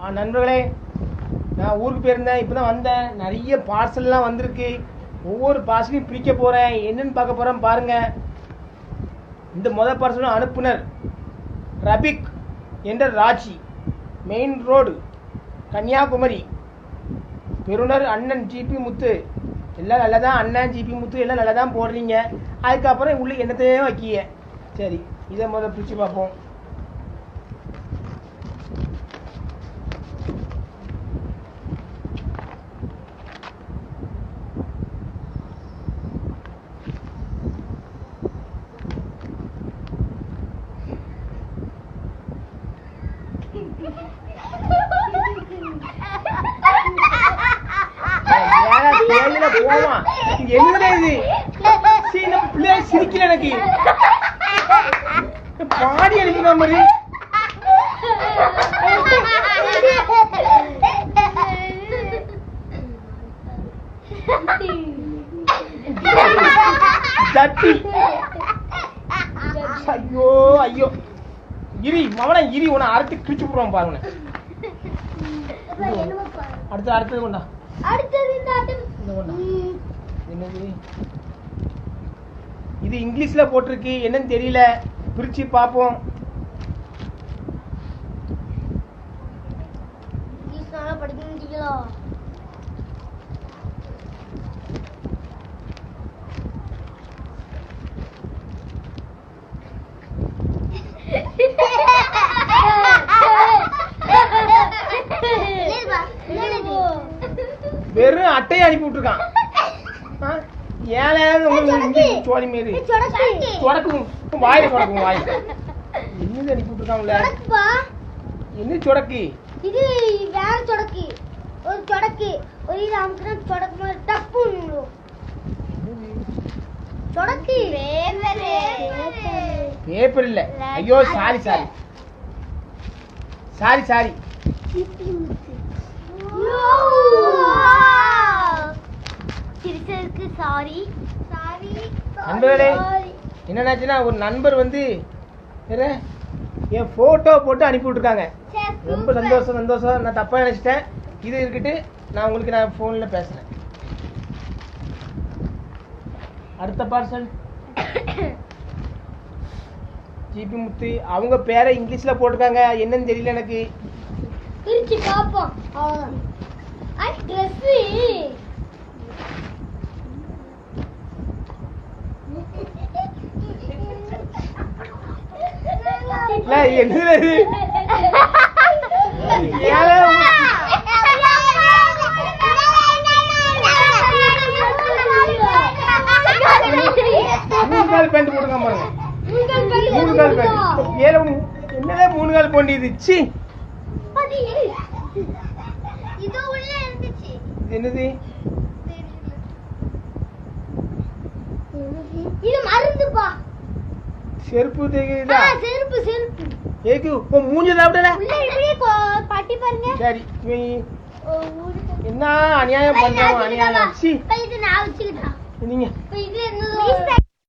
ஆ நண்பர்களே நான் ஊருக்கு போயிருந்தேன் இப்போ தான் வந்தேன். நிறைய பார்சல்லாம் வந்திருக்கு. ஒவ்வொரு பார்சலையும் பிரிக்க போகிறேன் என்னென்னு பார்க்க போகிறேன் பாருங்கள் இந்த முதல் பார்சலும் அனுப்புனர் ரபிக் என்ற ராஜி. Main road Kanyakumari. பெருனர் அண்ணன் ஜிபி முத்து. எல்லாம் நல்லா தான் அண்ணன் ஜிபி முத்து எல்லாம் நல்லா தான் போடுறீங்க. அதுக்கப்புறம் உள்ளே என்னத்தையே வைக்கிய சரி இதை முதல்ல பிரித்து பார்ப்போம். தேயிலை போமா இது என்னடா இது? சீ, இந்த பிள்ளைய சிரிக்கல எனக்கு. பாடி அடிக்கிற மாதிரி. ஜட்டி ஐயோ ஐயோ. இரி மவன இரி உன அறுத்து கிழிச்சு போடுவான் பாருங்க. அடுத்து அடுத்தது கொண்டா. அடுத்தது என்னது? இது இங்கிலீஷ்ல போட்டிருக்கு. என்னன்னு தெரியல. பிரிச்சு பார்ப்போம். இங்கிலீஷ் அட்டையை அனுப்பி விட்டுருக்கான். ஆ? ஏழை உங்களுக்கு சோழி மாரி. தொடக்கும் வாயில தொடக்கும் வாய் என்னது அனுப்பி விட்டுருக்காங்களே என்ன சொடக்கு? இது வேற சொடக்கு. ஒரு சொடக்கு. ஒரு இது அமுக்குனா சொடக்கு மாதிரி டப்புன்னு சொடக்கு. பேப்பர். இல்ல. ஐயோ சாரி சாரி. சாரி சாரி சிரிச்சதுக்கு சாரி சாரி நண்பர்களே. என்னன்னாச்சுன்னா ஒரு நண்பர் வந்து என் போட்டோ போட்டு அனுப்பி விட்டுருக்காங்க. ரொம்ப சந்தோஷம் சந்தோஷம். நான் தப்பாக நினச்சிட்டேன். இது இருக்கட்டு நான் உங்களுக்கு நான் ஃபோனில் பேசுகிறேன் அடுத்த பார்சல் ஜிபி முத்து அவங்க பேரை இங்கிலீஷில் போட்டிருக்காங்க. என்னன்னு தெரியல எனக்கு. பிரிச்சு பார்ப்போம் ட்ரெஸ்ஸு என்னது மூணு கால் பேண்ட் போட்டுருக்கான் பாருங்க மூணு கால் பேண்ட். ஏழை என்னடா மூணு கால் போண்டி இது? சி. இது உள்ள இருந்துச்சு இது என்னது? இது மருந்துப்பா. செருப்பு ஆ, தெரியுதா செருப்பு செருப்பு. ஏக்கு உன் மூஞ்சி சாப்பிடல உள்ள இப்படியே பட்டி பாருங்க. சரி ஊருக்கு. என்ன அநியாயம் பண்றான் அநியாயம். சி. இப்ப இது நான் வச்சுக்கிட்டேன் நீங்க. இப்ப இது இருந்தது?